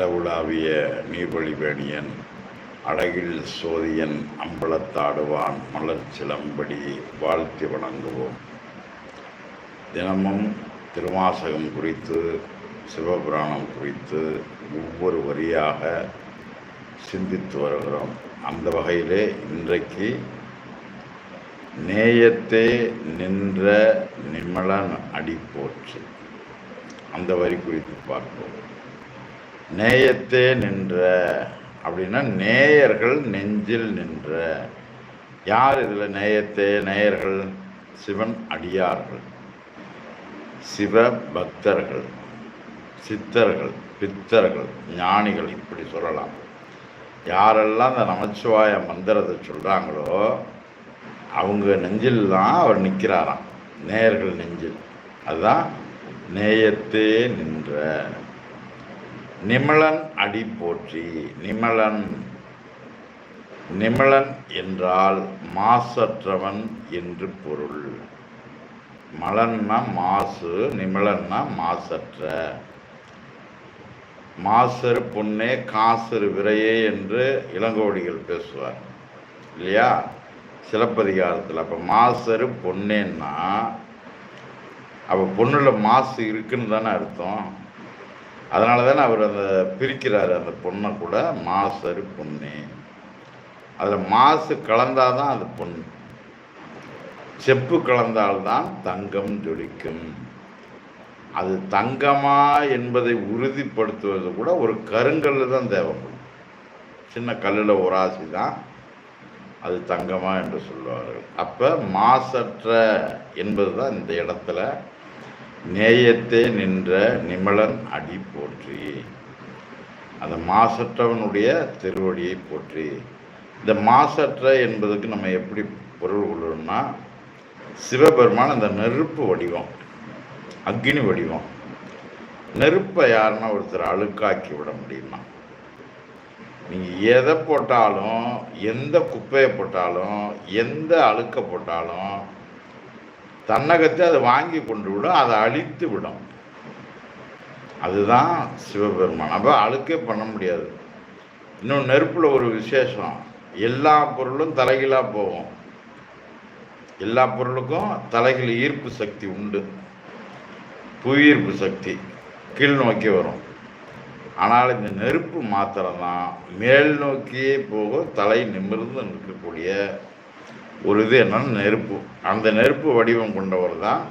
நிலவுலாவிய நீர்வழிவேணியன் அழகில் சோதியன் அம்பலத்தாடுவான் மலர் சிலம்படி வாழ்த்தி வணங்குவோம். தினமும் திருவாசகம் குறித்து சிவபுராணம் குறித்து ஒவ்வொரு வரியாக சிந்தித்து வருகிறோம். அந்த வகையிலே இன்றைக்கு நேயத்தே நின்ற நிமலன் அடி போற்று அந்த வரி குறித்து பார்ப்போம். நேயத்தே நின்ற அப்படின்னா நேயர்கள் நெஞ்சில் நின்ற. யார் இதில் நேயத்தே நேயர்கள்? சிவன் அடியார்கள். சிவ பக்தர்கள் சித்தர்கள் பித்தர்கள் ஞானிகள் இப்படி சொல்லலாம். யாரெல்லாம் அந்த நமச்சிவாய மந்திரத்தை சொல்கிறாங்களோ அவங்க நெஞ்சில் தான் அவர் நிற்கிறாராம். நேயர்கள் நெஞ்சில். அதுதான் நேயத்தே நின்ற. நிமலன் அடி போற்றி. நிமலன் நிமலன் என்றால் மாசற்றவன் என்று பொருள். மலன்னா மாசு நிமலன்னா மாசற்ற. மாசரு பொன்னே காசரு விரையே என்று இளங்கோடிகள் பேசுவார். இல்லையா? சிலப்பதிகாரத்தில். அப்போ மாசரு பொன்னேன்னா அப்போ பொண்ணுல மாசு இருக்குன்னு தானே அர்த்தம். அதனால தானே அவர் அந்த பிரிக்கிறார் அந்த பொண்ணை கூட மாசரு பொண்ணு. அதில் மாசு கலந்தாதான் அது பொண்ணு. செப்பு கலந்தால்தான் தங்கம் ஜொலிக்கும். அது தங்கமா என்பதை உறுதிப்படுத்துவது கூட ஒரு கருங்கல் தான் தேவைப்படும். சின்ன கல்லில் ஒரு ஆசி தான் அது தங்கமா என்று சொல்லுவார்கள். அப்போ மாசற்ற என்பது தான் இந்த இடத்துல நேயத்தே நின்ற நிமலன் அடி போற்றி. அந்த மாசற்றவனுடைய திருவடியை போற்றி. இந்த மாசற்ற என்பதுக்கு நம்ம எப்படி பொருள் கொள்ளணும்னா சிவபெருமான் அந்த நெருப்பு வடிவம் அக்னி வடிவம். நெருப்பை யாருன்னா ஒருத்தர் அழுக்காக்கி விட முடியுமா? நீங்கள் எதை போட்டாலும் எந்த குப்பையை போட்டாலும் எந்த அழுக்க போட்டாலும் தன்னகத்தை அதை வாங்கி கொண்டு விடும் அதை அழித்து விடும். அதுதான் சிவபெருமான். அப்போ அழுக்கே பண்ண முடியாது. இன்னும் நெருப்பில் ஒரு விசேஷம். எல்லா பொருளும் தலைகீழாக போகும். எல்லா பொருளுக்கும் தலைகள் ஈர்ப்பு சக்தி உண்டு. புவியீர்ப்பு சக்தி கீழ் நோக்கி வரும். ஆனால் இந்த நெருப்பு மாத்திரம்தான் மேல் நோக்கியே போகும் தலை நிமிர்ந்து நிற்கக்கூடிய ஒரு இது என்னன்னா நெருப்பு. அந்த நெருப்பு வடிவம் கொண்டவர் தான்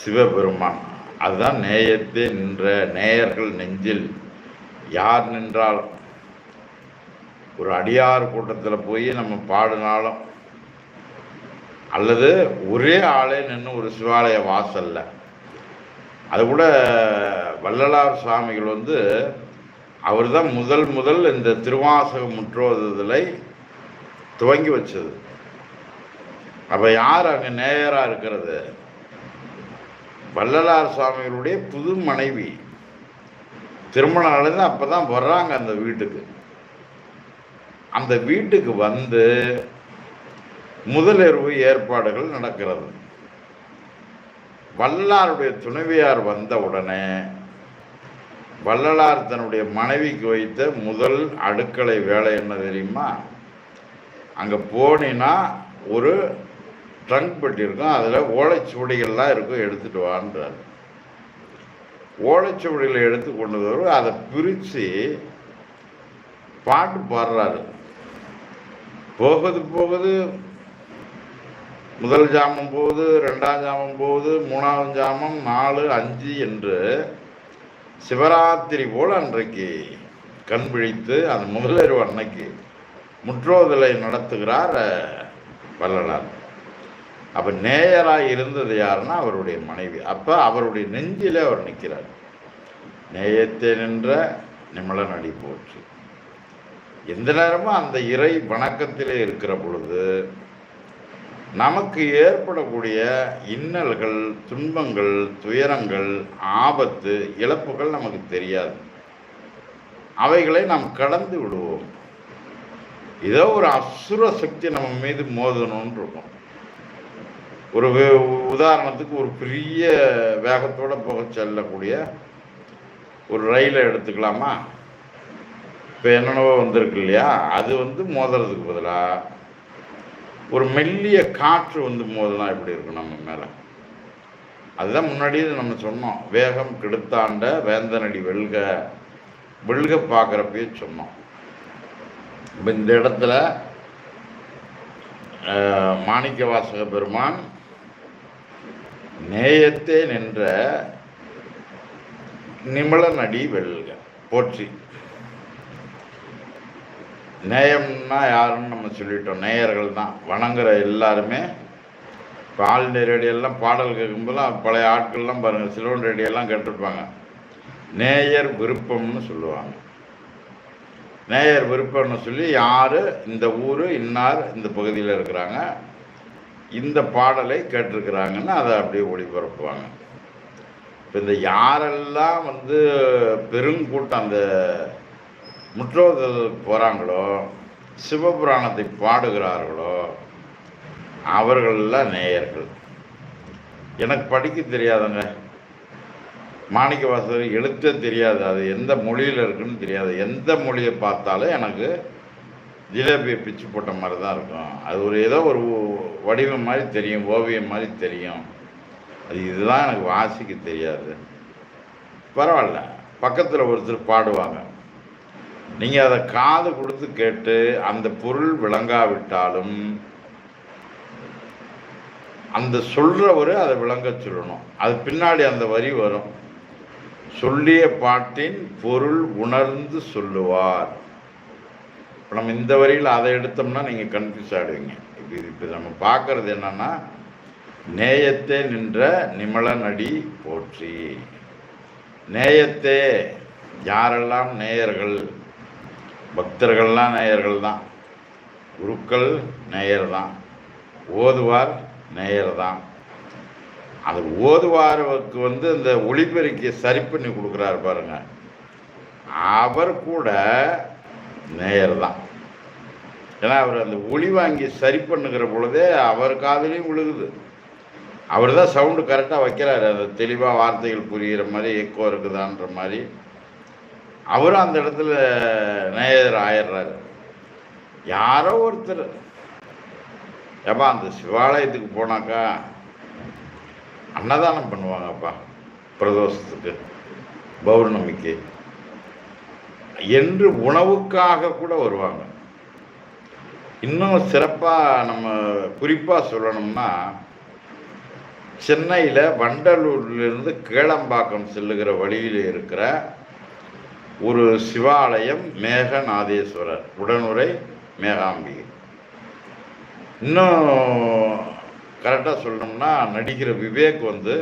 சிவபெருமான். அதுதான் நேயத்தே நின்ற நேயர்கள் நெஞ்சில். யார் நின்றாலும் ஒரு அடியார் கூட்டத்தில் போய் நம்ம பாடினாலும் அல்லது ஒரே ஆளே நின்று ஒரு சிவாலய வாசல்ல. அது கூட வள்ளலார் சுவாமிகள் வந்து அவர் தான் முதல் முதல் இந்த திருவாசக முற்றோதலை துவங்கி வச்சது. அப்போ யார் அங்கே நேயராக இருக்கிறது? வள்ளலார் சுவாமிகளுடைய புது மனைவி. திருமணம் நடந்து அப்போ தான் வர்றாங்க அந்த வீட்டுக்கு. அந்த வீட்டுக்கு வந்து முதலிரவு ஏற்பாடுகள் நடக்கிறது. வள்ளலாருடைய துணைவியார் வந்த உடனே வள்ளலார் தன்னுடைய மனைவிக்கு வைத்த முதல் அடுக்கலை வேலை என்ன தெரியுமா? அங்கே போனீன்னா ஒரு ட்ரங்க் பெட்டி இருக்கும். அதில் ஓலைச்சுவடிகள்லாம் இருக்கும் எடுத்துகிட்டு வான்றார். ஓலைச்சுவடிகளை எடுத்து கொண்டு வரும் அதை பிரித்து பாட்டு பாடுறாரு. போகுது போகுது. முதல் ஜாமம் போகுது ரெண்டாம் ஜாமம் போகுது மூணாவது ஜாமம் நாலு அஞ்சு என்று சிவராத்திரி போல் அன்றைக்கு கண் விழித்து அந்த முதலிரவு அன்னைக்கு முற்றோதலை நடத்துகிறார் வள்ளலார். அப்போ நேயராக இருந்தது யாருன்னா அவருடைய மனைவி. அப்போ அவருடைய நெஞ்சிலே அவர் நிற்கிறார். நேயத்தை நின்ற நிமலன் அடி போற்றி. எந்த நேரமும் அந்த இறை வணக்கத்திலே இருக்கிற பொழுது நமக்கு ஏற்படக்கூடிய இன்னல்கள் துன்பங்கள் துயரங்கள் ஆபத்து இழப்புகள் நமக்கு தெரியாது. அவைகளை நாம் கடந்து விடுவோம். ஏதோ ஒரு அசுர சக்தி நம்ம மீது மோதணும்னு இருக்கும். ஒரு உதாரணத்துக்கு ஒரு பெரிய வேகத்தோட போக செல்லக்கூடிய ஒரு ரயிலை எடுத்துக்கலாமா? இப்போ என்னென்னவோ வந்திருக்கு இல்லையா? அது வந்து மோதுறதுக்கு பதிலாக ஒரு மெல்லிய காற்று வந்து மோதினா எப்படி இருக்கும் நம்ம மேலே? அதுதான் முன்னாடியே நம்ம சொன்னோம். வேகம் கெடுத்தாண்ட வேந்தனடி வெல்க வெல்க பார்க்குறப்பயே சொன்னோம். இப்போ இந்த இடத்துல மாணிக்க வாசக பெருமான் நேயத்தே நின்ற நிமலனடி வெல்க போற்றி. நேயம்னா யாருன்னு நம்ம சொல்லிட்டோம் நேயர்கள் தான். வணங்குற எல்லாருமே இப்போ ஆல் ரேடியெல்லாம் பாடல் கேட்கும்போதெல்லாம் பழைய ஆட்கள்லாம் பாருங்கள் சிலோன் ரேடியோலாம் கேட்டிருப்பாங்க. நேயர் விருப்பம்னு சொல்லுவாங்க. நேயர் விருப்பம்னு சொல்லி யார் இந்த ஊர் இன்னார் இந்த பகுதியில் இருக்கிறாங்க இந்த பாடலை கேட்டிருக்கிறாங்கன்னு அதை அப்படியே ஒளிபரப்புவாங்க. இப்போ இந்த யாரெல்லாம் வந்து பெருங்கூட்டம் அந்த முற்றோதலுக்கு போகிறாங்களோ சிவபுராணத்தை பாடுகிறார்களோ அவர்களெல்லாம் நேயர்கள். எனக்கு படிக்க தெரியாதுங்க. மாணிக்க வாசகர் எழுத்தே தெரியாது. அது எந்த மொழியில் இருக்குன்னு தெரியாது. எந்த மொழியை பார்த்தாலும் எனக்கு ஜிலேபியை பிச்சு போட்ட மாதிரி தான் இருக்கும். அது ஒரு ஏதோ ஒரு வடிவம் மாதிரி தெரியும் ஓவியம் மாதிரி தெரியும். அது இதுதான் எனக்கு வாசிக்க தெரியாது. பரவாயில்ல. பக்கத்தில் ஒருத்தர் பாடுவாங்க. நீங்கள் அதை காது கொடுத்து கேட்டு அந்த பொருள் விளங்காவிட்டாலும் அந்த சொல்கிறவர் அதை விளங்க சொல்லணும். அது பின்னாடி அந்த வரி வரும். சொல்லிய பாட்டின் பொருள் உணர்ந்து சொல்லுவார். இப்போ நம்ம இந்த வரியில் அதை எடுத்தோம்னா நீங்கள் கன்ஃபியூஸ் ஆகிடுவீங்க இப்போ இப்போ நம்ம பார்க்குறது என்னன்னா நேயத்தே நின்ற நிமலனடி போற்றி. நேயத்தே யாரெல்லாம் நேயர்கள்? பக்தர்கள்லாம் நேயர்கள் தான். குருக்கள் நேயர் தான். ஓதுவார் நேயர் தான். அது ஓதுவாரவுக்கு வந்து இந்த ஒளிபெருக்கியை சரி பண்ணி கொடுக்குறாரு பாருங்க. அவர் கூட நேயர் தான். ஏன்னா அவர் அந்த ஒளி வாங்கி சரி பண்ணுகிற பொழுதே அவர் காதலையும் விழுகுது. அவர் தான் சவுண்டு கரெக்டாக வைக்கிறாரு. அந்த தெளிவாக வார்த்தைகள் புரிகிற மாதிரி எக்கோ இருக்குதான்ற மாதிரி. அவரும் அந்த இடத்துல நேயர் ஆயிடுறாரு. யாரோ ஒருத்தர். ஏப்பா அந்த சிவாலயத்துக்கு போனாக்கா அன்னதானம் பண்ணுவாங்கப்பா பிரதோஷத்துக்கு பௌர்ணமிக்கு. என்று உணவுக்காக கூட வருவாங்க. இன்னும் சிறப்பாக நம்ம குறிப்பாக சொல்லணும்னா சென்னையில் வண்டலூர்லேருந்து கேளம்பாக்கம் செல்லுகிற வழியில் இருக்கிற ஒரு சிவாலயம் மேகநாதேஸ்வரர் உடனுரை மேகாம்பிகை. இன்னும் கரெக்டாக சொல்லணும்னா நடிக்கிற விவேக் வந்து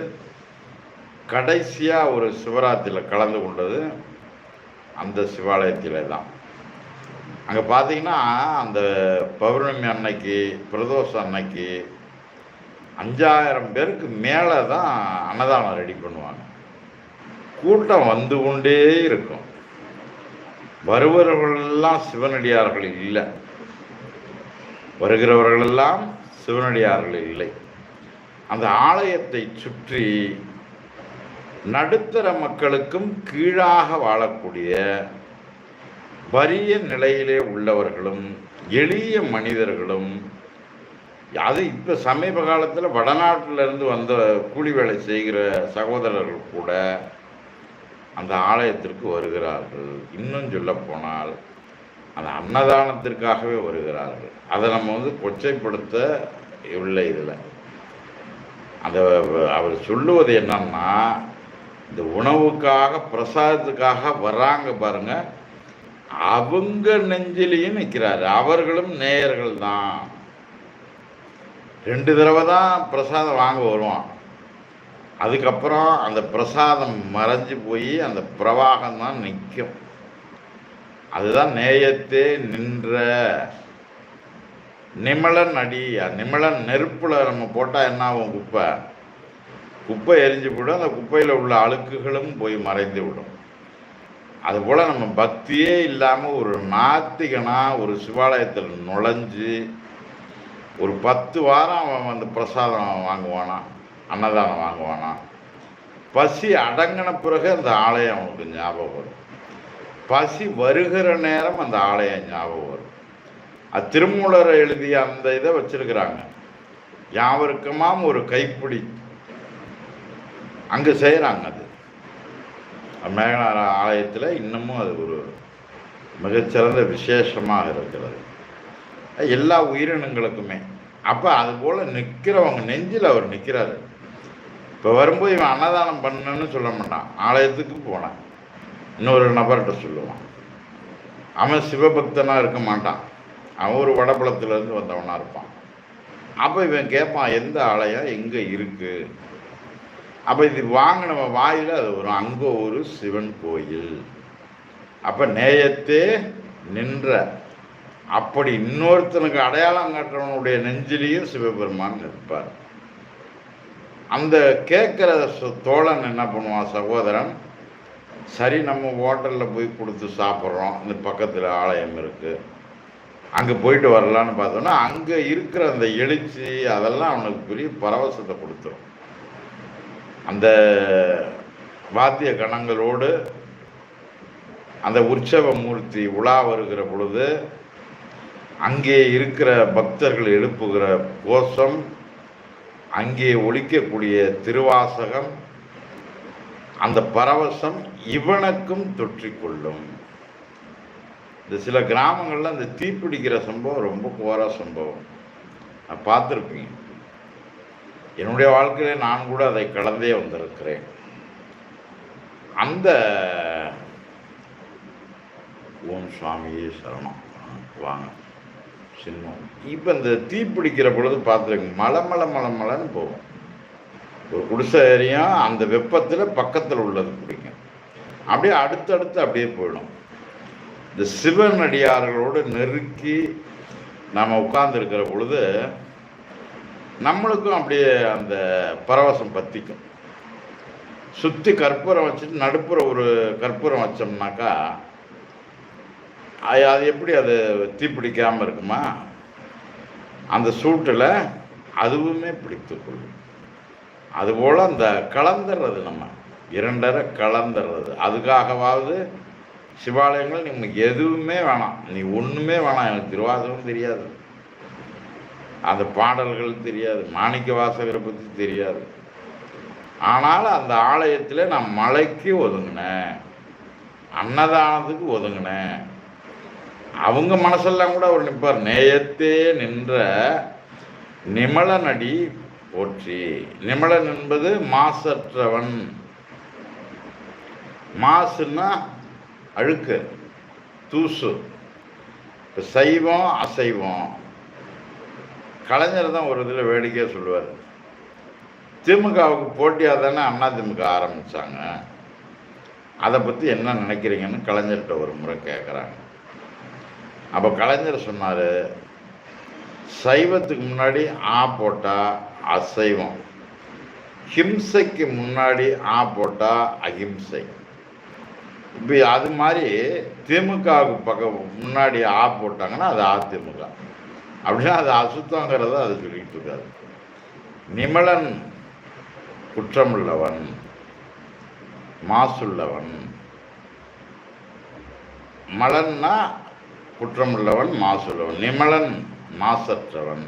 கடைசியாக ஒரு சிவராத்திரியில் கலந்து கொண்டது அந்த சிவாலயத்தில் தான். அங்கே பார்த்தீங்கன்னா அந்த பௌர்ணமி அன்னைக்கு பிரதோஷம் அன்னைக்கு அஞ்சாயிரம் பேருக்கு மேலே தான் அன்னதானம் ரெடி பண்ணுவாங்க. கூட்டம் வந்து கொண்டே இருக்கும். வருபவர்களெல்லாம் சிவனடியார்கள் இல்லை. வருகிறவர்களெல்லாம் சிவனடியார்கள் இல்லை. அந்த ஆலயத்தை சுற்றி நடுத்தர மக்களுக்கும் கீழாக வாழக்கூடிய வறிய நிலையிலே உள்ளவர்களும் எளிய மனிதர்களும் அது இப்போ சமீப காலத்தில் வடநாட்டில் இருந்து வந்த கூலி வேலை செய்கிற சகோதரர்கள் கூட அந்த ஆலயத்திற்கு வருகிறார்கள். இன்னும் சொல்லப்போனால் போனால் அன்னதானத்திற்காகவே வருகிறார்கள். அதை நம்ம வந்து கொச்சைப்படுத்த இல்லை இதில். அந்த அவர் சொல்லுவது என்னன்னா இந்த உணவுக்காக பிரசாதத்துக்காக வர்றாங்க பாருங்க. அவங்க நெஞ்சிலையும் நிற்கிறாரு. அவர்களும் நேயர்கள் தான். ரெண்டு தடவை தான் பிரசாதம் வாங்க வருவான். அதுக்கப்புறம் அந்த பிரசாதம் மறைஞ்சு போய் அந்த பிரவாகம் தான் நிற்கும். அதுதான் நேயத்தே நின்ற நிமலன் அடி நிமலன் நெருப்புல நம்ம போட்டால் என்ன ஆகும்? குப்பை. குப்பை எரிஞ்சு விடும் அந்த குப்பையில் உள்ள அழுக்குகளும் போய் மறைந்து விடும். அதுபோல் நம்ம பக்தியே இல்லாமல் ஒரு நாத்திகனா ஒரு சிவாலயத்தில் நுழைஞ்சு ஒரு பத்து வாரம் அவன் அந்த பிரசாதம் வாங்குவானா? அன்னதானம் வாங்குவானா? பசி அடங்கின பிறகு அந்த ஆலயம் அவனுக்கு ஞாபகம் வரும். பசி வருகிற நேரம் அந்த ஆலயம் ஞாபகம் வரும். அது திருமூலர் எழுதிய அந்த இதை வச்சிருக்கிறாங்க. யாவருக்குமாம் ஒரு கைப்பிடி. அங்கே செய்கிறாங்க அது. மேகநாத ஆலயத்தில் இன்னமும் அது ஒரு மிகச்சிறந்த விசேஷமாக இருக்கிறது. எல்லா உயிரினங்களுக்குமே. அப்போ அது போல் நிற்கிறவங்க நெஞ்சில் அவர் நிற்கிறாரு இப்போ வரும்போது இவன் அன்னதானம் பண்ணுன்னு சொல்ல மாட்டான். ஆலயத்துக்கு போனான். இன்னொரு நபர்கிட்ட சொல்லுவான். அவன் சிவபக்தனாக இருக்க மாட்டான். அவன் ஒரு வடபுலத்துலேருந்து வந்தவனாக இருப்பான். அப்போ இவன் கேட்பான் எந்த ஆலயம் எங்கே இருக்குது அப்போ இது வாங்கினவன் வாயில் அது வரும் அங்கே ஒரு சிவன் கோயில். அப்போ நேயத்தே நின்ற அப்படி இன்னொருத்தனுக்கு அடையாளம் காட்டுறவனுடைய நெஞ்சிலையும் சிவபெருமான் நிற்பார். அந்த கேட்குற தோழன் என்ன பண்ணுவான் சகோதரன் சரி நம்ம ஹோட்டலில் போய் கொடுத்து சாப்பிட்றோம். இந்த பக்கத்தில் ஆலயம் இருக்குது அங்கே போயிட்டு வரலான்னு பார்த்தோன்னா அங்கே இருக்கிற அந்த எழுச்சி அதெல்லாம் அவனுக்கு பெரிய பரவசத்தை கொடுத்துரும். அந்த வாத்திய கணங்களோடு அந்த உற்சவ மூர்த்தி உலா வருகிற பொழுது அங்கே இருக்கிற பக்தர்கள் எழுப்புகிற கோஷம் அங்கே ஒழிக்கக்கூடிய திருவாசகம் அந்த பரவசம் இவனுக்கும் தொற்றிக்கொள்ளும். இந்த சில கிராமங்களில் அந்த தீப்பிடிக்கிற சம்பவம் ரொம்ப கோர சம்பவம். நான் பார்த்துருப்பீங்க. என்னுடைய வாழ்க்கையிலே நான் கூட அதை கடந்தே வந்திருக்கிறேன். அந்த ஓம் சுவாமியே சரணம். வாங்க. சின்னம். இப்போ இந்த தீப்பிடிக்கிற பொழுது பார்த்துருங்க மலை மலை மலை மலைன்னு போகும். ஒரு குடிசை ஏரியும் அந்த வெப்பத்தில் பக்கத்தில் உள்ளது பிடிக்கும் அப்படியே அடுத்தடுத்து அப்படியே போயிடும். இந்த சிவனடியார்களோடு நெருக்கி நாம் உட்கார்ந்துருக்கிற பொழுது நம்மளுக்கும் அப்படியே அந்த பரவசம் பற்றிக்கும் சுற்றி கற்பூரம் வச்சுட்டு நடுப்புற ஒரு கற்பூரம் வச்சோம்னாக்கா அது அது எப்படி அது தீப்பிடிக்காமல் இருக்குமா? அந்த சூட்டில் அதுவுமே பிடித்து கொள்ளும். அதுபோல் அந்த கலந்துடுறது நம்ம. இரண்டரை கலந்துடுறது அதுக்காகவாவது சிவாலயங்கள் நமக்கு எதுவுமே வேணாம். நீ ஒன்றுமே வேணாம். எனக்கு திருவாசகம் தெரியாது. அந்த பாடல்கள் தெரியாது. மாணிக்க வாசகரை பற்றி தெரியாது. ஆனால் அந்த ஆலயத்தில் நான் மலைக்கு ஒதுங்கினேன். அன்னதானத்துக்கு ஒதுங்கினேன். அவங்க மனசெல்லாம் கூட அவர் நிற்பார் நேயத்தே நின்ற நிமலநடி போற்றி. நிமலன் என்பது மாசற்றவன். மாசுன்னா அழுக்கு தூசு. இப்போ சைவம் அசைவம். கலைஞர் தான் ஒரு இதில் வேடிக்கையாக சொல்லுவார். திமுகவுக்கு போட்டியாக தானே அண்ணா திமுக ஆரம்பித்தாங்க அதை பற்றி என்ன நினைக்கிறீங்கன்னு கலைஞர்கிட்ட ஒரு முறை கேட்குறாங்க அப்போ கலைஞர் சொன்னார் சைவத்துக்கு முன்னாடி ஆ போட்டால் அசைவம். ஹிம்சைக்கு முன்னாடி ஆ போட்டால் அஹிம்சை. இப்போ அது மாதிரி திமுகவுக்கு பக்கம் முன்னாடி ஆ போட்டாங்கன்னா அது அதிமுக. அப்படின்னா அது அசுத்தங்கிறத அது சொல்லிட்டு இருக்காது நிமலன் குற்றமுள்ளவன். மாசுள்ளவன். மலன்னா குற்றமுள்ளவன் மாசுள்ளவன். நிமலன் மாசற்றவன்.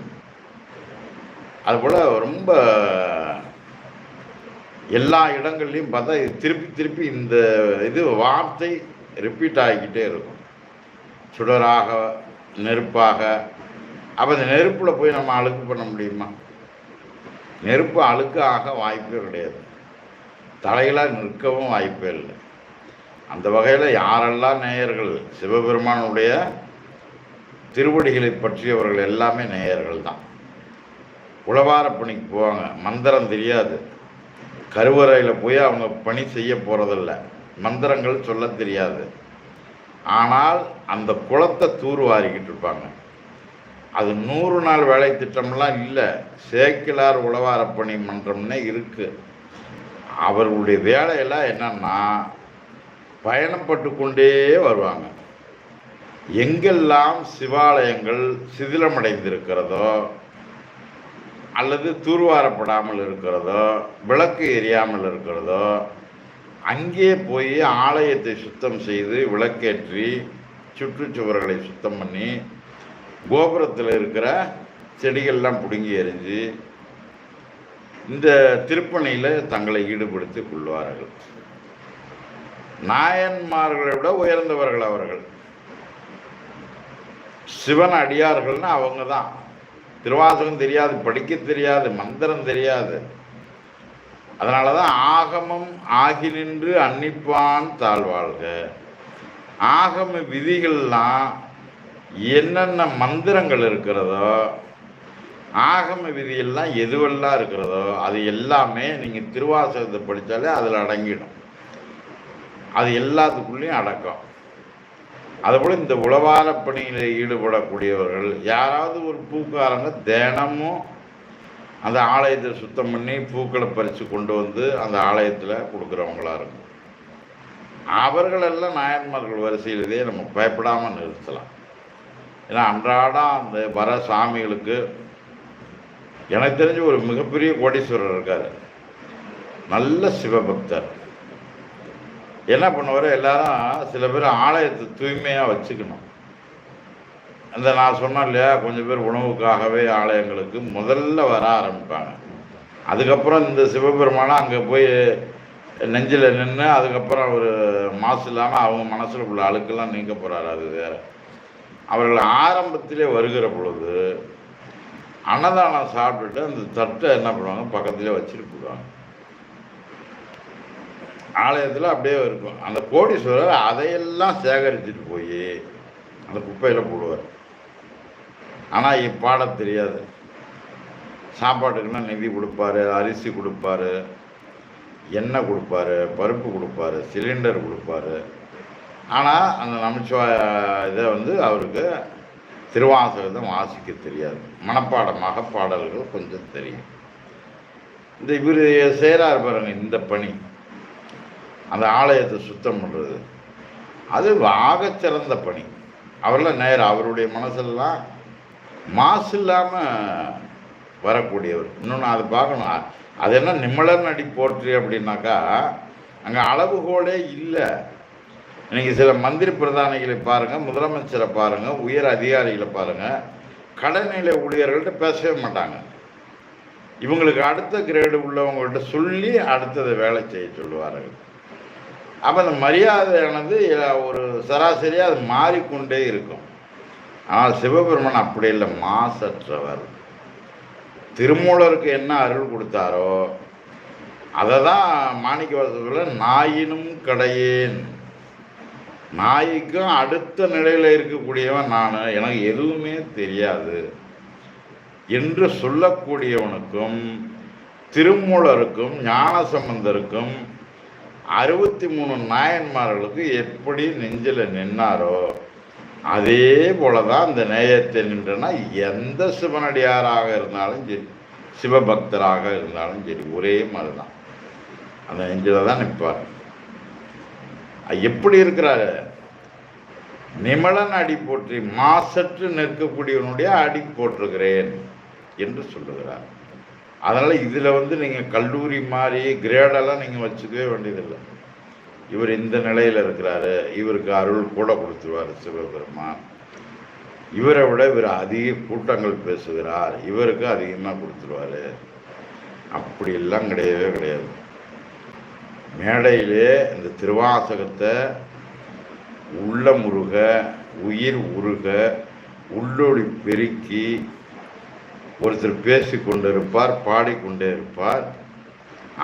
அதுபோல் ரொம்ப எல்லா இடங்கள்லையும் பார்த்தா திருப்பி திருப்பி இந்த இது வார்த்தை ரிப்பீட் ஆகிக்கிட்டே இருக்கும். சுடராக நெருப்பாக. அப்போ இந்த நெருப்பில் போய் நம்ம அழுக்கு பண்ண முடியுமா? நெருப்பு அழுக்கு ஆக வாய்ப்பே கிடையாது. தலையிலாக நிற்கவும் வாய்ப்பே இல்லை. அந்த வகையில் யாரெல்லாம் நேயர்கள் சிவபெருமானுடைய திருவடிகளை பற்றியவர்கள் எல்லாமே நேயர்கள் தான் உழவார பணிக்கு போவாங்க. மந்திரம் தெரியாது. கருவறையில் போய் அவங்க பணி செய்ய போகிறதில்ல மந்திரங்கள் சொல்ல தெரியாது. ஆனால் அந்த குளத்தை தூர்வாரிக்கிட்டு இருப்பாங்க. அது நூறு நாள் வேலை திட்டம்லாம் இல்லை. சேக்கிலார் உழவார பணி மன்றம்னே இருக்குது அவர்களுடைய வேலையெல்லாம் என்னன்னா பயணப்பட்டு கொண்டே வருவாங்க. எங்கெல்லாம் சிவாலயங்கள் சிதிலமடைந்திருக்கிறதோ அல்லது தூர்வாரப்படாமல் இருக்கிறதோ விளக்கு எரியாமல் இருக்கிறதோ அங்கே போய் ஆலயத்தை சுத்தம் செய்து விளக்கேற்றி சுற்றுச்சுவர்களை சுத்தம் பண்ணி கோபுரத்தில் இருக்கிற செடிகள்லாம் பிடுங்கி எறிஞ்சு இந்த திருப்பணியில் தங்களை ஈடுபடுத்திக் கொள்வார்கள். நாயன்மார்களை விட உயர்ந்தவர்கள் அவர்கள். சிவன் அடியார்கள்னு அவங்க தான் திருவாசகம் தெரியாது படிக்க தெரியாது மந்திரம் தெரியாது. அதனால தான் ஆகமம் ஆகி நின்று அன்னிப்பான் தாழ்வாழ்க. ஆகம விதிகள்லாம் என்னென்ன மந்திரங்கள் இருக்கிறதோ ஆகம விதியெல்லாம் எதுவெல்லாம் இருக்கிறதோ அது எல்லாமே நீங்கள் திருவாசகத்தை படித்தாலே அதில் அடங்கிடும். அது எல்லாத்துக்குள்ளேயும் அடக்கம். அதுபோல் இந்த உளவார பணியில் ஈடுபடக்கூடியவர்கள் யாராவது ஒரு பூக்காரங்க தினமும் அந்த ஆலயத்தை சுத்தம் பண்ணி பூக்களை பறித்து கொண்டு வந்து அந்த ஆலயத்தில் கொடுக்குறவங்களா இருக்கும். அவர்களெல்லாம் நாயன்மார்கள் வரிசையிலேயே நம்ம பயப்படாமல் நிறுத்தலாம். ஏன்னா அன்றாடம் அந்த வர சாமிகளுக்கு எனக்கு தெரிஞ்சு ஒரு மிகப்பெரிய கோடீஸ்வரர் இருக்கார். நல்ல சிவபக்தர். என்ன பண்ணுவார்? எல்லாரும் சில பேர் ஆலயத்தை தூய்மையாக வச்சுக்கணும். அந்த நான் சொன்னேன் இல்லையா கொஞ்சம் பேர் உணவுக்காகவே ஆலயங்களுக்கு முதல்ல வர ஆரம்பிப்பாங்க. அதுக்கப்புறம் இந்த சிவபெருமானை அங்கே போய் நெஞ்சில் நின்று அதுக்கப்புறம் ஒரு மாசு இல்லாமல் அவங்க மனசில் உள்ள அழுக்கெல்லாம் நீங்க போகிறாரு அது வேற. அவர்கள் ஆரம்பத்திலே வருகிற பொழுது அன்னதானம் சாப்பிட்டுட்டு அந்த தட்டை என்ன பண்ணுவாங்க? பக்கத்திலே வச்சுட்டு போடுவாங்க ஆலயத்தில் அப்படியே இருக்கும். அந்த கோடீஸ்வரர் அதையெல்லாம் சேகரிச்சுட்டு போய் அந்த குப்பையில் போடுவார். ஆனால் இப்பாட தெரியாது. சாப்பாட்டுக்குன்னா நிதி கொடுப்பாரு அரிசி கொடுப்பாரு எண்ணெய் கொடுப்பாரு பருப்பு கொடுப்பாரு சிலிண்டர் கொடுப்பாரு. ஆனால் அந்த நமச்சிவாய இதை வந்து அவருக்கு திருவாசகத்தை வாசிக்க தெரியாது. மனப்பாடமாக பாடல்கள் கொஞ்சம் தெரியும். இந்த இவர் செய்கிறார் பாருங்க இந்த பணி. அந்த ஆலயத்தை சுத்தம் பண்ணுறது அது ஆகச்சிறந்த பணி. அவரெல்லாம் நேரம் அவருடைய மனசெல்லாம் மாசு இல்லாமல் வரக்கூடியவர். இன்னொன்று அதை பார்க்கணும். அது என்ன நிம்மலன் நடி போற்றி அப்படின்னாக்கா அங்கே அளவுகோலே இல்லை. நீங்கள் சில மந்திரி பிரதானிகளை பாருங்கள் முதலமைச்சரை பாருங்கள் உயர் அதிகாரிகளை பாருங்கள் கடைநிலை ஊழியர்கள்ட்ட பேசவே மாட்டாங்க. இவங்களுக்கு அடுத்த கிரேடு உள்ளவங்கள்ட்ட சொல்லி அடுத்ததை வேலை செய்ய சொல்லுவார்கள். அப்போ அந்த மரியாதையானது ஒரு சராசரியாக அது மாறிக்கொண்டே இருக்கும். ஆனால் சிவபெருமன் அப்படி இல்லை மாசற்றவர். திருமூலருக்கு என்ன அருள் கொடுத்தாரோ அதை தான் மாணிக்க வாசகத்தில் நாயினும் கடையேன். நாய்க்கும் அடுத்த நிலையில் இருக்கக்கூடியவன் நான். எனக்கு எதுவுமே தெரியாது. என்று சொல்லக்கூடியவனுக்கும் திருமூலருக்கும் ஞானசம்பந்தருக்கும் அறுபத்தி மூணு நாயன்மார்களுக்கு எப்படி நெஞ்சில் நின்னாரோ அதே போல தான் இந்த நேயத்தை நின்றுனா எந்த சிவனடியாராக இருந்தாலும் சரி சிவபக்தராக இருந்தாலும் சரி ஒரே மாதிரி தான் அந்த நெஞ்சில் தான் நிற்பார் எப்படி இருக்கிறாரு? நிமலன் அடி போற்றி மாசற்று நிற்கக்கூடியவனுடைய அடி போற்றுகிறேன் என்று சொல்லுகிறார். அதனால் இதில் வந்து நீங்கள் கல்லூரி மாதிரி கிரேடெல்லாம் நீங்கள் வச்சுக்கவே வேண்டியதில்லை. இவர் இந்த நிலையில் இருக்கிறாரு. இவருக்கு அருள் கூட கொடுத்துருவார் சிவபெருமான். இவரை விட இவர் அதிக கூட்டங்கள் பேசுகிறார். இவருக்கு அதிகமாக கொடுத்துருவார். அப்படியெல்லாம் கிடையவே கிடையாது. மேடையிலே இந்த திருவாசகத்தை உள்ள முருக உயிர் உருக உள்ளொளி பெருக்கி ஒருத்தர் பேசி கொண்டு இருப்பார் பாடிக்கொண்டே இருப்பார்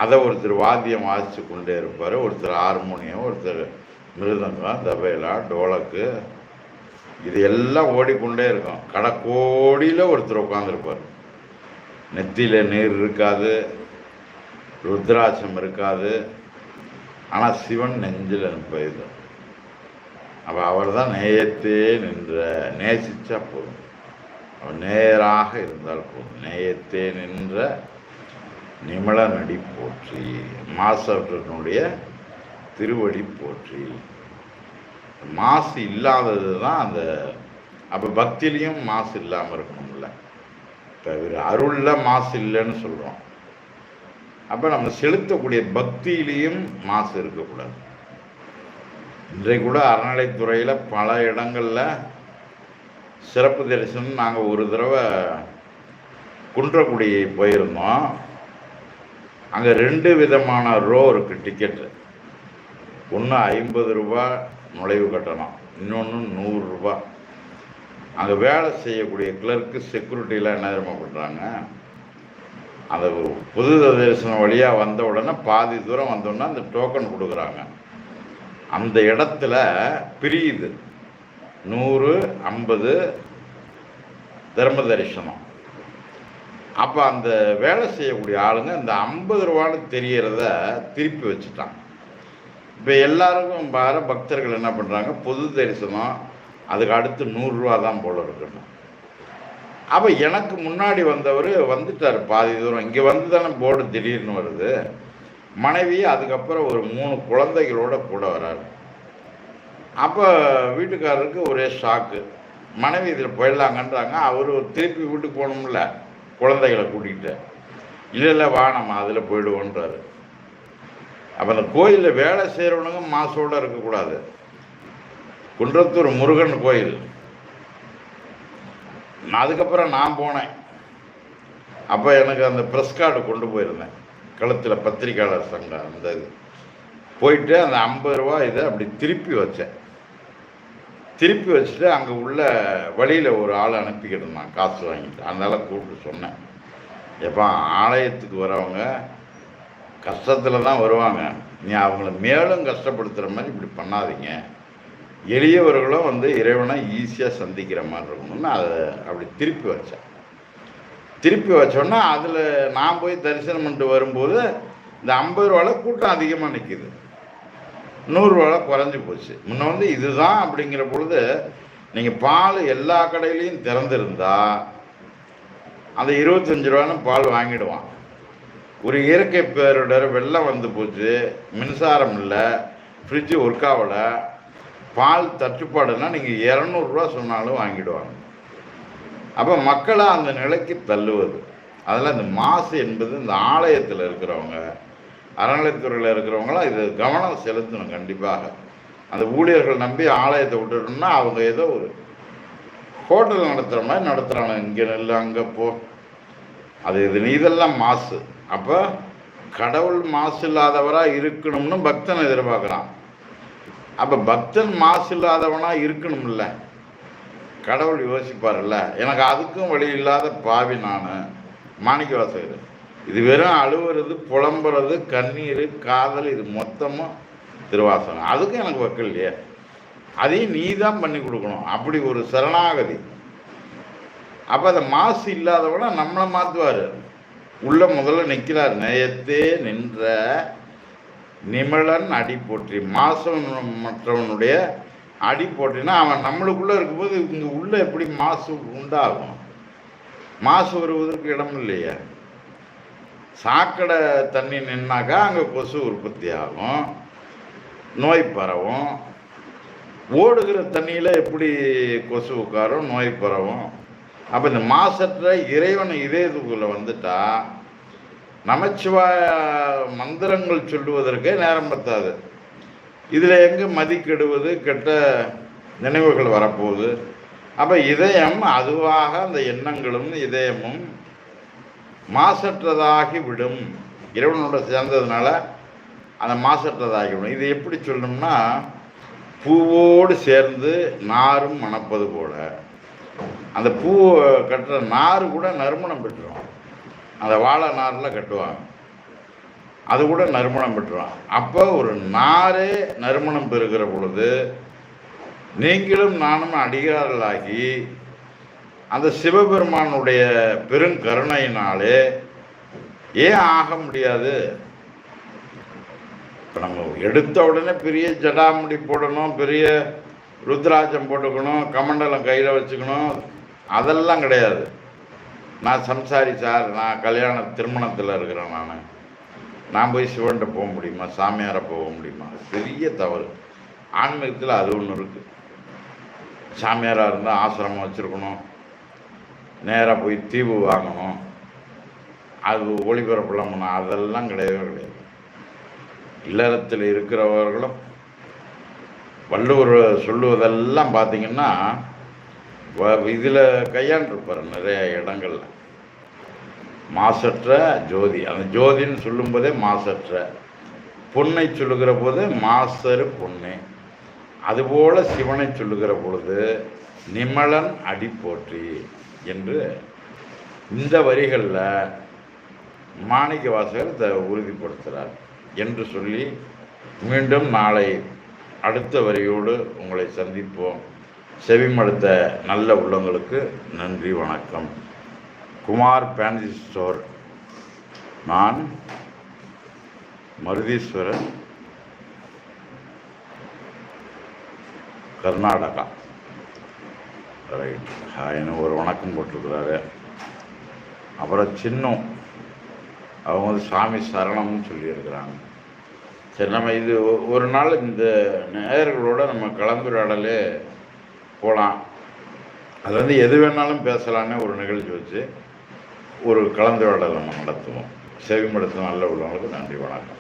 அதை ஒருத்தர் வாத்தியம் வாசித்து கொண்டே இருப்பார் ஒருத்தர் ஹார்மோனியம் ஒருத்தர் மிருதங்கம் தபேலா டோலக்கு. இது எல்லாம் ஓடிக்கொண்டே இருக்கும். கடக்கோடியில் ஒருத்தர் உட்காந்துருப்பார் நெத்தியில் நீர் இருக்காது ருத்ராட்சம் இருக்காது. ஆனால் சிவன் நெஞ்சில் போயிடும் அப்போ அவர் தான் நேயத்தே நின்ற நேசிச்சா போதும். நேராக இருந்தால் போதும். நேயத்தே நின்ற நிமல நடி போற்றி. மாசவர்களுடைய திருவடி போற்றி. மாசு இல்லாதது தான் அந்த அப்போ பக்திலையும் மாசு இல்லாமல் இருக்கணும்ல. இப்போ அருளில் மாசு இல்லைன்னு சொல்கிறோம் அப்போ நம்ம செலுத்தக்கூடிய பக்தியிலையும் மாசு இருக்கக்கூடாது. இன்றைக்கு கூட அறநிலைத்துறையில் பல இடங்களில் சிறப்பு தரிசனம் நாங்கள் ஒரு தடவை குன்றக்குடி போயிருந்தோம். அங்கே ரெண்டு விதமான ரோ இருக்குது டிக்கெட்டு ஒன்று ஐம்பது ரூபா நுழைவு கட்டணம். இன்னொன்று நூறுரூபா அங்கே வேலை செய்யக்கூடிய கிளர்க்கு செக்யூரிட்டிலாம் என்ன தெரியுமா பண்ணுறாங்க அந்த புது தரிசனம் வழியாக வந்த உடனே பாதி தூரம் வந்தோடனே அந்த டோக்கன் கொடுக்குறாங்க. அந்த இடத்துல பிரியுது. நூறு ஐம்பது தர்ம தரிசனம் அப்போ அந்த வேலை செய்யக்கூடிய ஆளுங்க இந்த ஐம்பது ரூபான்னு தெரியறத திருப்பி வச்சுட்டான் இப்போ எல்லாருக்கும் பார பக்தர்கள் என்ன பண்ணுறாங்க பொது தரிசனம் அதுக்கு அடுத்து நூறுரூவா தான் போல இருக்கணும். அப்போ எனக்கு முன்னாடி வந்தவர் வந்துட்டார் பாதி தூரம். இங்கே வந்து தானே போர்டு திடீர்னு வருது. மனைவி அதுக்கப்புறம் ஒரு மூணு குழந்தைகளோட கூட வராரு. அப்போ வீட்டுக்காரருக்கு ஒரே ஷாக்கு. மனைவி இதில் போயிடலாங்கன்றாங்க. அவர் திருப்பி வீட்டுக்கு போகணும்ல. குழந்தைகளை கூட்டிகிட்டு இல்லை இல்லை வா நம்ம அதில் போயிடுவோன்றாரு. அப்போ அந்த கோயிலில் வேலை செய்கிறவனுங்க மாசோட இருக்கக்கூடாது. குன்றத்தூர் முருகன் கோயில். நான் அதுக்கப்புறம் நான் போனேன். அப்போ எனக்கு அந்த ப்ரெஸ் கார்டு கொண்டு போயிருந்தேன். கழுத்தில் பத்திரிக்கையாளர் சங்கம் அந்த இது. போயிட்டு அந்த ஐம்பது ரூபா இதை அப்படி திருப்பி வச்சேன். திருப்பி வச்சுட்டு அங்கே உள்ள வழியில் ஒரு ஆள் அனுப்பிக்கிட்டு இருந்தான் காசு வாங்கிட்டு. அதனால் கூப்பிட்டு சொன்னேன். எப்போ ஆலயத்துக்கு வரவங்க கஷ்டத்தில் தான் வருவாங்க. நீ அவங்கள மேலும் கஷ்டப்படுத்துகிற மாதிரி இப்படி பண்ணாதீங்க. எளியவர்களும் வந்து இறைவனை ஈஸியாக சந்திக்கிற மாதிரி இருக்கணும்னு அதை அப்படி திருப்பி வச்சேன். திருப்பி வச்சோன்னா அதில் நான் போய் தரிசனம் பண்ணிட்டு வரும்போது இந்த ஐம்பது ரூபாவில் கூட்டம் அதிகமாக நிற்கிது நூறுரூவா குறைஞ்சி போச்சு. முன்ன வந்து இதுதான் அப்படிங்கிற பொழுது நீங்கள் பால் எல்லா கடையிலையும் திறந்திருந்தா அந்த இருபத்தஞ்சி ரூபான்னு பால் வாங்கிடுவான். ஒரு இயற்கை பேரிடர் வெள்ளம் வந்து போச்சு மின்சாரம் இல்லை ஃப்ரிட்ஜு ஒர்க் ஆகலை பால் தட்டுப்பாடுனா நீங்கள் இரநூறுவா சொன்னாலும் வாங்கிடுவாங்க. அப்போ மக்களை அந்த நிலைக்கு தள்ளுவது. அதில் இந்த மாசு என்பது இந்த ஆலயத்தில் இருக்கிறவங்க அறநிலைத்துறையில் இருக்கிறவங்களாம் இது கவனம் செலுத்தணும் கண்டிப்பாக. அந்த ஊழியர்கள் நம்பி ஆலயத்தை விட்டுட்டோம்னா அவங்க ஏதோ ஒரு ஹோட்டல் நடத்துகிற மாதிரி நடத்துகிறாங்க இங்கே நெல் அங்கே போ. அது இது இதெல்லாம் மாசு. அப்போ கடவுள் மாசு இல்லாதவராக இருக்கணும்னு பக்தன் எதிர்பார்க்குறான் அப்போ பக்தன் மாசு இல்லாதவனாக இருக்கணும்ல. கடவுள் யோசிப்பார்ல எனக்கு அதுக்கும் வழி இல்லாத பாவி நான். மாணிக்க வாசகர் இது வெறும் அழுவுறது புலம்புறது கண்ணீர் காதல் இது மொத்தமும் திருவாசகம். அதுக்கும் எனக்கு வக்கல் இல்லையா. அதையும் நீ தான் பண்ணி கொடுக்கணும். அப்படி ஒரு சரணாகதி. அப்போ அந்த மாசு இல்லாதவனா நம்மளை மாற்றுவார் உள்ள முதல்ல நிற்கிறார் நேயத்தே நின்ற நிமலன் அடி போற்றி. மாசம் மற்றவனுடைய அடி போற்றினா அவன் நம்மளுக்குள்ளே இருக்கும்போது இங்கே உள்ள எப்படி மாசு உண்டாகும்? மாசு வருவதற்கு இடம் இல்லையே. சாக்கடை தண்ணி நின்னாக்கா அங்கே கொசு உற்பத்தி ஆகும். நோய் பரவும். ஓடுகிற தண்ணியில் எப்படி கொசு உட்காரும்? நோய் பரவும். அப்போ இந்த மாசற்ற இறைவன் இதயத்துக்குள்ளே வந்துட்டா நமச்சிவாய மந்திரங்கள் சொல்லுவதற்கே நேரம் பத்தாது. இதில் எங்கே மதி கெடுவது கெட்ட நினைவுகள் வரப்போகுது. அப்போ இதயம் அதுவாக அந்த எண்ணங்களும் இதயமும் மாசற்றதாகி விடும் இறைவனோட சேர்ந்ததுனால அந்த மாசற்றதாகி விடும் இது எப்படி சொல்லணும்னா பூவோடு சேர்ந்து நாரும் மணப்பது போல. அந்த பூ கட்டுற நார் கூட நறுமணம் பெற்றுரும். அந்த வாழை நாரில் கட்டுவாங்க. அது கூட நறுமணம் பெற்றுரும். அப்போ ஒரு நாரே நறுமணம் பெறுகிற பொழுது நீங்களும் நானும் அடிகாரலாகி அந்த சிவபெருமானுடைய பெருங்கருணையினாலே ஏன் ஆக முடியாது? இப்போ நம்ம எடுத்த உடனே பெரிய ஜடாமுடி போடணும் பெரிய ருத்ராஜம் போட்டுக்கணும் கமண்டலம் கையில் வச்சுக்கணும் அதெல்லாம் கிடையாது. நான் சம்சாரி சார் நான் கல்யாண திருமணத்தில் இருக்கிறேன் நான். நான் போய் சிவன்கிட்ட போக முடியுமா? சாமியாரை போக முடியுமா? பெரிய தவறு. ஆன்மீகத்தில் அது ஒன்று இருக்குது சாமியாராக இருந்தால் ஆசிரமம் வச்சுருக்கணும். நேராக போய் தீவு வாங்கணும். அது ஒளிபரப்பலாம் பண்ணணும் அதெல்லாம் கிடையவே கிடையாது. இல்லறத்தில் இருக்கிறவர்களும் வள்ளுவர் சொல்லுவதெல்லாம் பார்த்தீங்கன்னா இதில் கையாண்டிருப்பார் நிறைய இடங்கள்ல. மாசற்ற ஜோதி. அந்த ஜோதின்னு சொல்லும்போதே மாசற்ற. பொண்ணை சொல்லுகிற போது மாசரு பொண்ணு அதுபோல் சிவனை சொல்லுகிற பொழுது நிமலன் அடி போற்றி என்று இந்த வரிகளில் மாணிக்க வாசகர் இதை உறுதிப்படுத்துகிறார் என்று சொல்லி மீண்டும் நாளை அடுத்த வரியோடு உங்களை சந்திப்போம். செவிமடுத்த நல்ல உள்ளங்களுக்கு நன்றி வணக்கம். குமார் பேன்சி ஸ்டோர் நான் மருதீஸ்வரன் கர்நாடகா. ரைட் ஹாய்னு ஒரு வணக்கம் போட்டிருக்கிறாரு. அப்புறம் சின்னம் அவங்க வந்து சாமி சரணம்னு சொல்லியிருக்கிறாங்க. சரி நம்ம இது ஒரு நாள் இந்த நேயர்களோட நம்ம கலந்துரையாடலே போகலாம் அது வந்து எது வேணாலும் பேசலான்னு ஒரு நிகழ்ச்சி வச்சு ஒரு கலந்துரையாடல் நம்ம நடத்துவோம். செவிமடுத்தும் நல்ல உள்ளவங்களுக்கு நன்றி வணக்கம்.